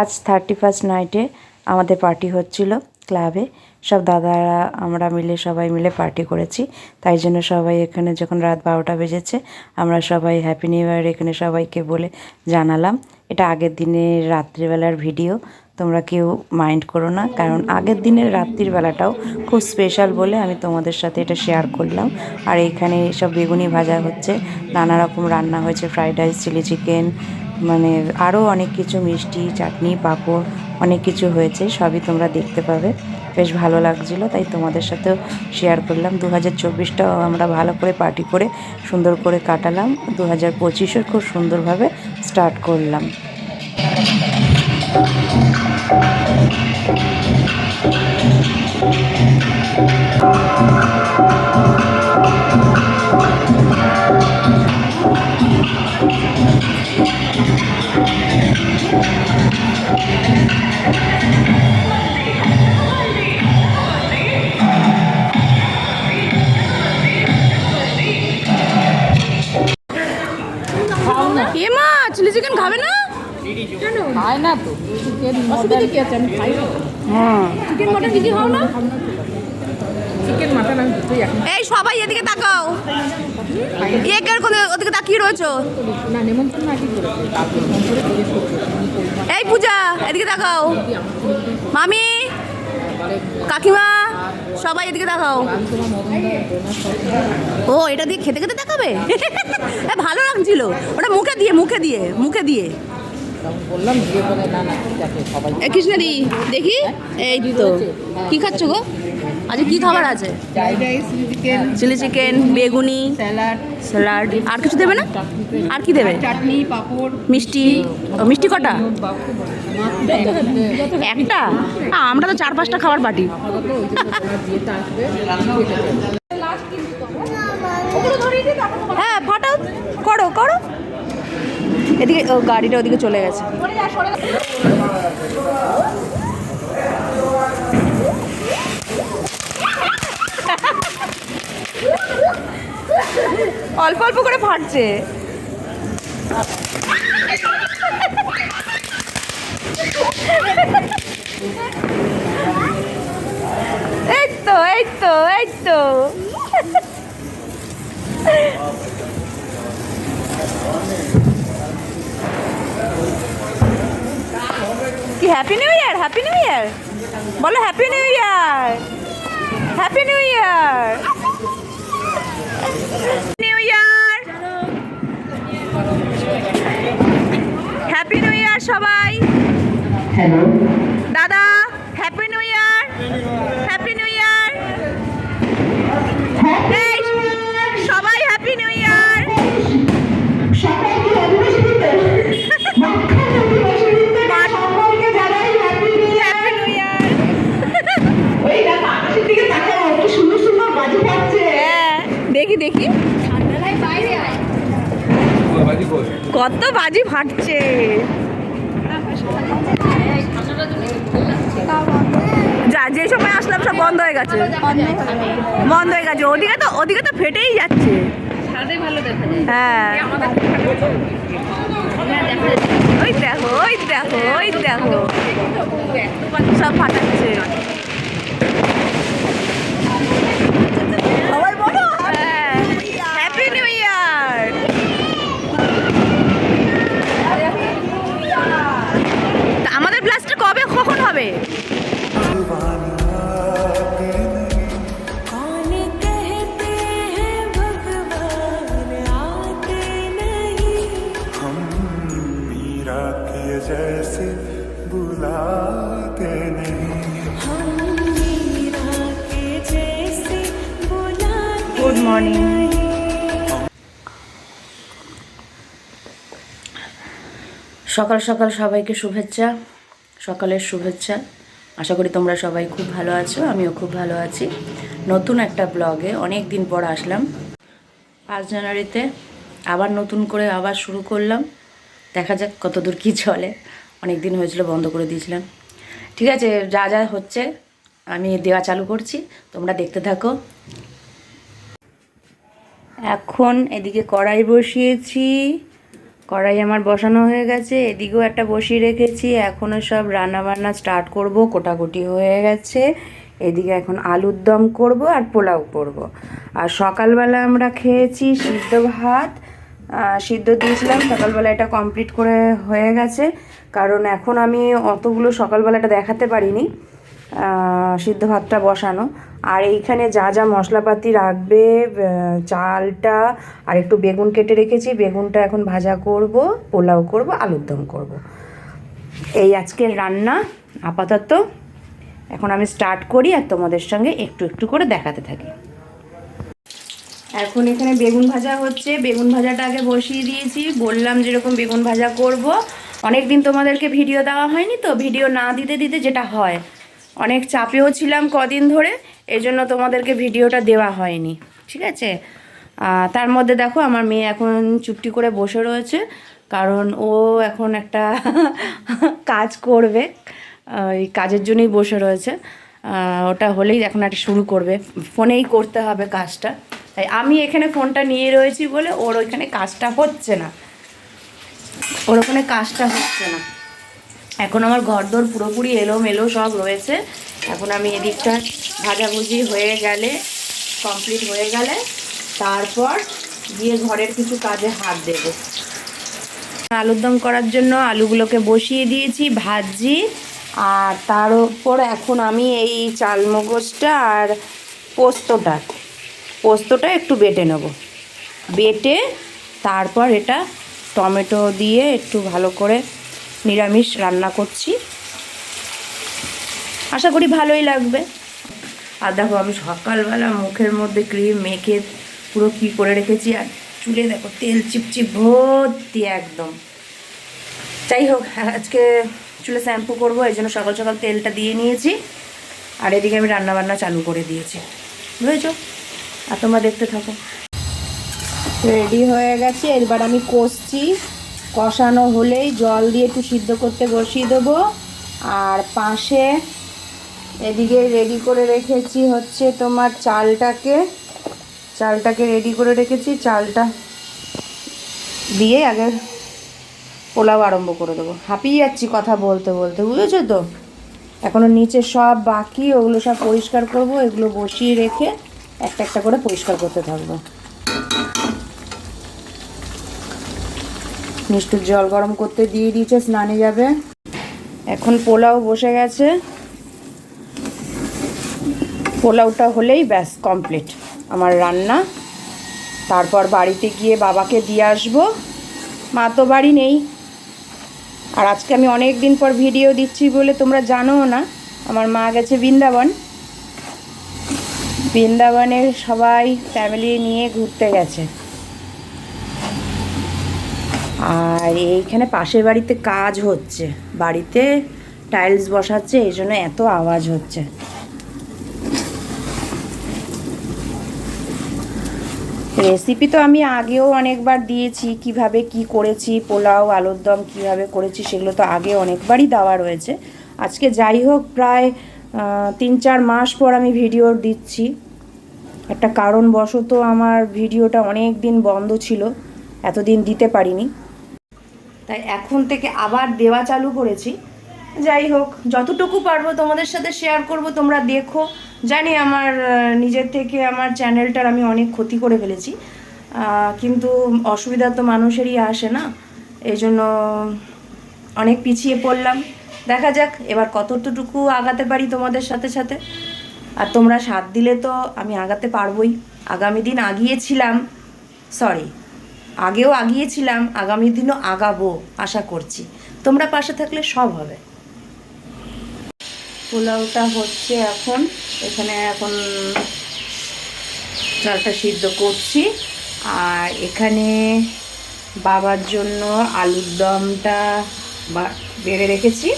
আজ thirty first নাইটে আমাদের পার্টি হচ্ছিল ক্লাবে সব দাদারা, আমরা মিলে, সবাই মিলে পার্টি করেছি। তাই জন্য সবাই এখানে যখন রাত বারোটা বেজেছে, আমরা সবাই হ্যাপি নিউ ইয়ার এখানে সবাইকে বলে জানালাম। এটা আগের দিনের রাত্রিবেলার ভিডিও তোমরা কেউ মাইন্ড করো না। কারণ আগের দিনের রাত্রির বেলাটাও খুব স্পেশাল বলে আমি তোমাদের সাথে এটা শেয়ার করলাম। আর এখানে সব বেগুনি ভাজা হচ্ছে, নানা রকম রান্না হয়েছে ফ্রাইড রাইস চিলি চিকেন মানে আরও অনেক কিছু মিষ্টি, চাটনি, পাঁপড়, অনেক কিছু হয়েছে, সবই তোমরা দেখতে পাবে। বেশ ভালো লাগছিল, তাই তোমাদের সাথেও শেয়ার করলাম। দু হাজার চব্বিশটাও আমরা ভালো করে পার্টি করে, সুন্দর করে কাটালাম। দু হাজার পঁচিশও খুব সুন্দরভাবে স্টার্ট করলাম। এ মা চিলি চিকেন খাবে না? খায় না তো। চিকেন মটন কি আছে? আমি খাই হ্যাঁ। চিকেন মটন কিছু খাও না? চিকেন মাটন আমি দুটোই এই সবাই এদিকে তাকাও। কে কোন ওদিকে তাকিয়ে রয়েছো? না নেমন্তন্ন আগে এই পূজা এদিকে তাকাও। মামি কাকিমা, সবাই এদিকে ডোনার ও, এটা দিয়ে খেতে খেতে দেখাবে? ভালো লাগছিল। ওটা মুখে দিয়ে মুখে দিয়ে মুখে দিয়ে। তখন বললাম দিয়ে বলে না না ঠিক আছে সবাই কৃষ্ণাদি দেখি? এই তো। কি খাচ্ছ গো? আজ কি খাবার আছে? Fried rice chicken. Chilli chicken বেগুনি স্যালাড। স্যালাড। আর কিছু দেবে না? আর কি দেবে? চাটনি পাঁপড়। মিষ্টি। মিষ্টি কটা? একটা? আমরা তো চার পাঁচটা খাবার পাটি হ্যাঁ ফাটাও। করো করো। এদিকে গাড়িটা ওদিকে চলে গেছে। অল্প অল্প করে ফাটছে। এই তো এই তো এই তো। Happy new year happy new year বলো happy new year happy new year new year happy new year সবাই. দাদা। কত বাজি ফাটছে। যা, যে সময় আসলাম সব বন্ধ হয়ে গেছে। বন্ধ হয়ে গেছে। ওদিকে তো ওদিকে তো ফেটেই যাচ্ছে। হ্যাঁ। ওই দেখো দেখো দেখো। সব ফাটাচ্ছে। হ্যাপি কখন হবে कौन कहते हैं भगवान आते नहीं मीरा के जैसे बुलाते नहीं हम मीरा के जैसे बुलाते গুড মর্নিং সকাল সকাল সবাইকে শুভেচ্ছা সকালের শুভেচ্ছা। আশা করি তোমরা সবাই খুব ভালো আছো, আমিও খুব ভালো আছি। নতুন একটা ব্লগে অনেক দিন পর আসলাম। পাঁচ জানুয়ারিতে আবার নতুন করে আবার শুরু করলাম। দেখা যাক কতদূর কী চলে। অনেক দিন হয়েছিল, বন্ধ করে দিয়েছিলাম। ঠিক আছে, যা যা হচ্ছে, আমি দেওয়া চালু করছি। তোমরা দেখতে থাকো। এখন এদিকে কড়াই বসিয়েছি। কড়াই আমার বসানো হয়ে গেছে, এদিকেও একটা বসিয়ে রেখেছি। এখনও সব রান্না বান্না স্টার্ট করব, কোটাকুটি হয়ে গেছে। এদিকে এখন আলুর দম করব আর পোলাও করব। আর সকালবেলা আমরা খেয়েছি সিদ্ধ ভাত। সিদ্ধ দিয়েছিলাম, সকালবেলা এটা কমপ্লিট করে হয়ে গেছে। কারণ এখন আমি অতগুলো সকালবেলাটা দেখাতে পারিনি সিদ্ধ ভাতটা বসানো। আর এইখানে যা যা মশলাপাতি রাখবে চালটা, আর একটু বেগুন কেটে রেখেছি। বেগুনটা এখন ভাজা করব, পোলাও করব, আলুর দম করব। এই আজকের রান্না, আপাতত। এখন আমি স্টার্ট করি আর তোমাদের সঙ্গে একটু একটু করে দেখাতে থাকি। এখন এখানে বেগুন ভাজা হচ্ছে। বেগুন ভাজাটা আগে বসিয়ে দিয়েছি। বললাম যেরকম বেগুন ভাজা করব। অনেক দিন তোমাদেরকে ভিডিও দেওয়া হয়নি তো। ভিডিও না দিতে দিতে যেটা হয়, অনেক চাপেও ছিলাম কদিন ধরে। এই জন্য তোমাদেরকে ভিডিওটা দেওয়া হয়নি, ঠিক আছে? তার মধ্যে দেখো আমার মেয়ে এখন চুপটি করে বসে রয়েছে, কারণ ও এখন একটা কাজ করবে ওই কাজের জন্যই বসে রয়েছে। ওটা হলেই এখন একটা শুরু করবে, ফোনেই করতে হবে কাজটা। তাই আমি এখানে ফোনটা নিয়ে রয়েছি বলে ওর ওইখানে কাজটা হচ্ছে না। ওর ওখানে কাজটা হচ্ছে না। এখন আমার ঘরদোর পুরোপুরি এলোমেলো সব রয়েছে। এখন আমি এদিকটা ভাজাভুজি হয়ে গেলে কমপ্লিট হয়ে গেলে, তারপর গিয়ে ঘরের কিছু কাজে হাত দেবো। আলুর দম করার জন্য আলুগুলোকে বসিয়ে দিয়েছি ভাজি আর তার ওপর এখন আমি এই চালমগজটা আর পোস্তটা পোস্তটা একটু বেটে নেব। বেটে তারপর এটা টমেটো দিয়ে একটু ভালো করে নিরামিষ রান্না করছি। আশা করি ভালোই লাগবে। আর দেখো আমি সকালবেলা মুখের মধ্যে ক্রিম মেখে পুরো কী করে রেখেছি, আর চুলে দেখো তেল চিপচিপ ভর্তি একদম। যাই হোক, আজকে চুলে শ্যাম্পু করব, এই জন্য সকাল সকাল তেলটা দিয়ে নিয়েছি। আর এদিকে আমি রান্না বান্না চালু করে দিয়েছি। বুঝেছ? আর তোমরা দেখতে থাকো। রেডি হয়ে গেছে, এবার আমি কষছি। কষানো হলেই জল দিয়ে একটু সিদ্ধ করতে বসিয়ে দেবো। আর পাশে এদিকে রেডি করে রেখেছি হচ্ছে তোমার চালটাকে। চালটাকে রেডি করে রেখেছি, চালটা দিয়ে আগে পোলাও আরম্ভ করে দেবো। হাঁপিয়ে যাচ্ছি কথা বলতে বলতে, বুঝেছ তো? এখনও নিচে সব বাকি, ওগুলো সব পরিষ্কার করব, এগুলো বসিয়ে রেখে একটা একটা করে পরিষ্কার করতে থাকব। মিষ্টির জল গরম করতে দিয়ে দিয়েছে, স্নানে যাবে। এখন পোলাও বসে গেছে। পোলাওটা হলেই ব্যাস কমপ্লিট আমার রান্না। তারপর বাড়িতে গিয়ে বাবাকে দিয়ে আসব। মা তো বাড়ি নেই। আর আজকে আমি অনেক দিন পর ভিডিও দিচ্ছি বলে তোমরা জানো না। আমার মা গেছে বৃন্দাবন। বৃন্দাবনের সবাই ফ্যামিলি নিয়ে ঘুরতে গেছে। আর এইখানে পাশের বাড়িতে কাজ হচ্ছে। বাড়িতে টাইলস বসাচ্ছে, এই জন্য এত আওয়াজ হচ্ছে। রেসিপি তো আমি আগেও অনেকবার দিয়েছি, কীভাবে কি করেছি, পোলাও, আলুর দম কীভাবে করেছি সেগুলো তো আগে অনেকবারই দেওয়া রয়েছে। আজকে যাই হোক, প্রায় তিন চার মাস পর আমি ভিডিও দিচ্ছি। একটা কারণবশত আমার ভিডিওটা অনেক দিন বন্ধ ছিল, এতদিন দিতে পারিনি। তাই এখন থেকে আবার দেওয়া চালু করেছি। যাই হোক, যতটুকু পারব তোমাদের সাথে শেয়ার করব, তোমরা দেখো। জানি আমার নিজের থেকে আমার চ্যানেলটার আমি অনেক ক্ষতি করে ফেলেছি। কিন্তু অসুবিধা তো মানুষেরই আসে না। এই জন্য অনেক পিছিয়ে পড়লাম। দেখা যাক, এবার কতটুকু আগাতে পারি তোমাদের সাথে সাথে। আর তোমরা সাথ দিলে তো আমি আগাতে পারবোই। আগামী দিন আগিয়েছিলাম। সরি আগেও আগিয়েছিলাম, আগামী দিনও আগাবো, আশা করছি। তোমরা পাশে থাকলে সব হবে। পোলাওটা হচ্ছে এখন, এখানে এখন চালটা সিদ্ধ করছি। আর এখানে বাবার জন্য আলুর দমটা বেড়ে রেখেছি।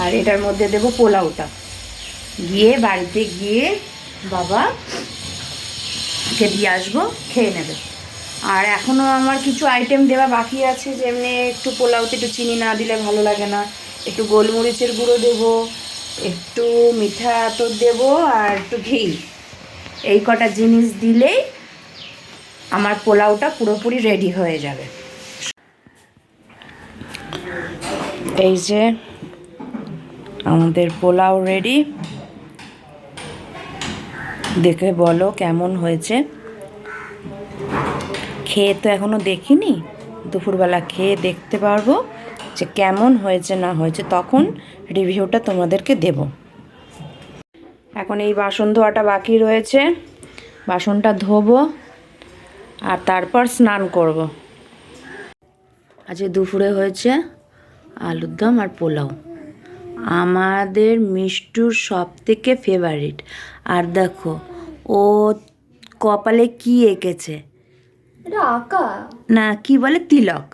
আর এটার মধ্যে দেব পোলাওটা। গিয়ে বাড়িতে গিয়ে বাবা কে দিয়ে আসব, খেয়ে নেবে। আর এখনও আমার কিছু আইটেম দেওয়া বাকি আছে, যেমনি একটু পোলাওতে একটু চিনি না দিলে ভালো লাগে না। একটু গোলমরিচের গুঁড়ো দেবো, একটু মিঠা তো দেবো আর একটু ঘি। এই কটা জিনিস দিলেই আমার পোলাওটা পুরোপুরি রেডি হয়ে যাবে। এই যে আমাদের পোলাও রেডি দেখে বলো কেমন হয়েছে। খেয়ে তো এখনও দেখিনি। দুপুরবেলা খেয়ে দেখতে পারব যে কেমন হয়েছে, না হয়েছে, তখন রিভিউটা তোমাদেরকে দেব। এখন এই বাসন ধোয়াটা বাকি রয়েছে। বাসনটা ধোবো আর তারপর স্নান করব। আজকে দুপুরে হয়েছে আলুর দম আর পোলাও। আমাদের মিষ্টুর সব থেকে ফেভারিট আর দেখো, ও কপালে কি এঁকেছে? এটা আঁকা? না কি বলে? তিলক।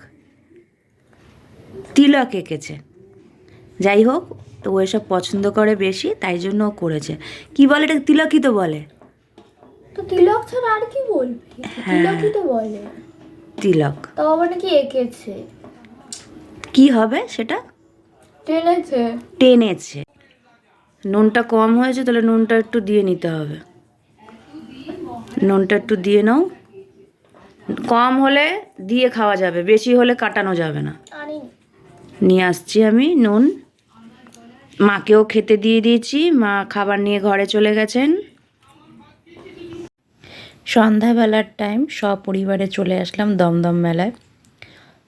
তিলক এঁকেছে। যাই হোক তো ও এসব পছন্দ করে বেশি তাই জন্য ও করেছে। কি বলে এটা? তিলকই তো বলে। তো তিলক ছাড়া আর কি বলবি? তিলকই তো বলে। তিলক। তাও আবার নাকি এঁকেছে। কি হবে সেটা? টেনেছে। টেনেছে। নুনটা কম হয়েছে তাহলে নুনটা একটু দিয়ে নিতে হবে। নুনটা একটু দিয়ে নাও। কম হলে দিয়ে খাওয়া যাবে, বেশি হলে কাটানো যাবে না। নিয়ে আসছি আমি নুন। মাকেও খেতে দিয়ে দিয়েছি, মা খাবার নিয়ে ঘরে চলে গেছেন। সন্ধ্যাবেলার টাইম সপরিবারে চলে আসলাম দমদম মেলায়।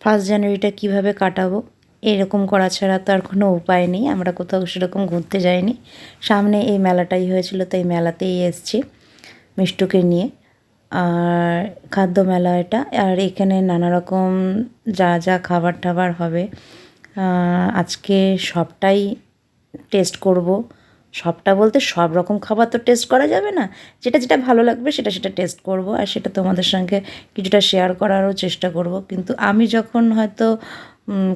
ফার্স্ট জানুয়ারিটা কীভাবে কাটাবো, এরকম করা ছাড়া তো আর কোনো উপায় নেই, আমরা কোথাও সেরকম ঘুরতে যাইনি। সামনে এই মেলাটাই হয়েছিল তাই মেলাতেই এসছি মিষ্টুকে নিয়ে। আর খাদ্য মেলা এটা। আর এখানে নানা রকম যা যা খাবার টাবার হবে আজকে সবটাই টেস্ট করব। সবটা বলতে সব রকম খাবার তো টেস্ট করা যাবে না। যেটা যেটা ভালো লাগবে সেটা সেটা টেস্ট করব আর সেটা তোমাদের সঙ্গে কিছুটা শেয়ার করারও চেষ্টা করব। কিন্তু আমি যখন হয়তো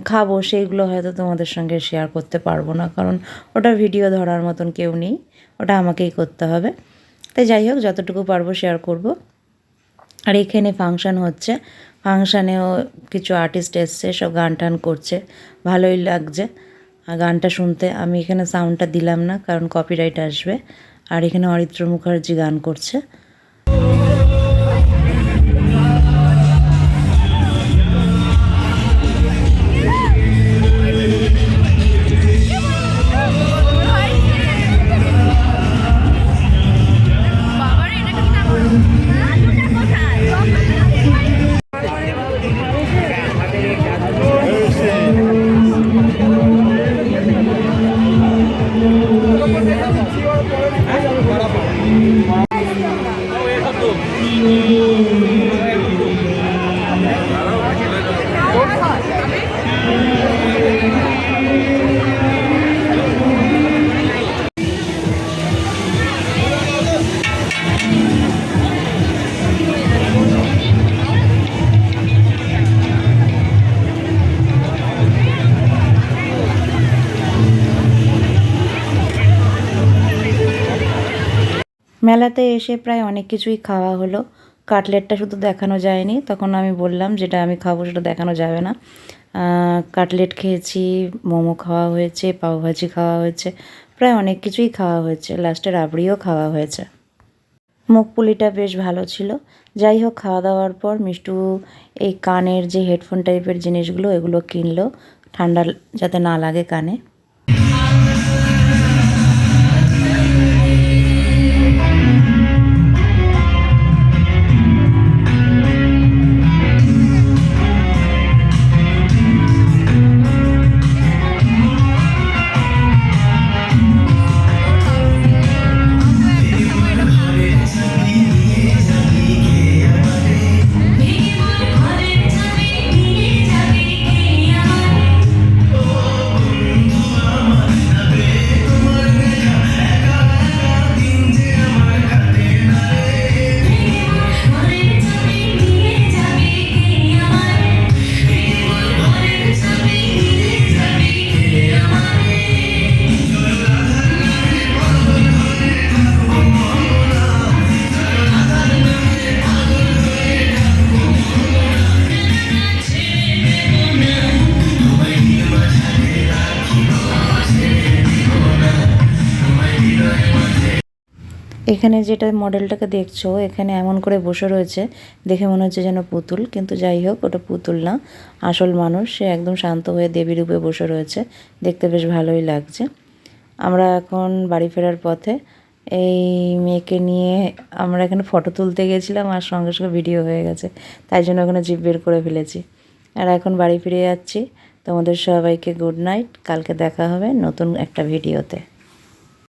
খাব সেইগুলো হয়তো তোমাদের সঙ্গে শেয়ার করতে পারব না। কারণ ওটা ভিডিও ধরার মতন কেউ নেই। ওটা আমাকেই করতে হবে। তাই যাই হোক, যতটুকু পারব শেয়ার করব। আর এখানে ফাংশান হচ্ছে। ফাংশানেও কিছু আর্টিস্ট এসছে, সব গান টান করছে। ভালোই লাগছে। আর গানটা শুনতে আমি এখানে সাউন্ডটা দিলাম না, কারণ কপিরাইট আসবে। আর এখানে অরিত্র মুখার্জি গান করছে। You. মেলাতে এসে প্রায় অনেক কিছুই খাওয়া হলো। কাটলেটটা শুধু দেখানো যায়নি, তখন আমি বললাম যেটা আমি খাব সেটা দেখানো যাবে না। কাটলেট খেয়েছি, মোমো খাওয়া হয়েছে, পাওভাজি খাওয়া হয়েছে, প্রায় অনেক কিছুই খাওয়া হয়েছে। লাস্টে রাবড়িও খাওয়া হয়েছে। মুখ পুলিটা বেশ ভালো ছিল। যাই হোক, খাওয়া দাওয়ার পর মিষ্টু এই কানের যে হেডফোন টাইপের জিনিসগুলো, এগুলো কিনলো। ঠান্ডা যাতে না লাগে কানে। এখানে যেটা মডেলটাকে দেখছ, এখানে এমন করে বসে রয়েছে, দেখে মনে হচ্ছে যেন পুতুল, কিন্তু যাই হোক, ওটা পুতুল না, আসল মানুষ, সে একদম শান্ত হয়ে দেবী রূপে বসে রয়েছে, দেখতে বেশ ভালোই লাগছে। আমরা এখন বাড়ি ফেরার পথে, এই মেয়েকে নিয়ে আমরা এখানে ফটো তুলতে গেছিলাম, আর সঙ্গে সঙ্গে ভিডিও হয়ে গেছে, তাই জন্য ওখানে জিপ বের করে ফেলেছি। আর এখন বাড়ি ফিরে যাচ্ছি, তোমাদের সবাইকে গুড নাইট, কালকে দেখা হবে নতুন একটা ভিডিওতে।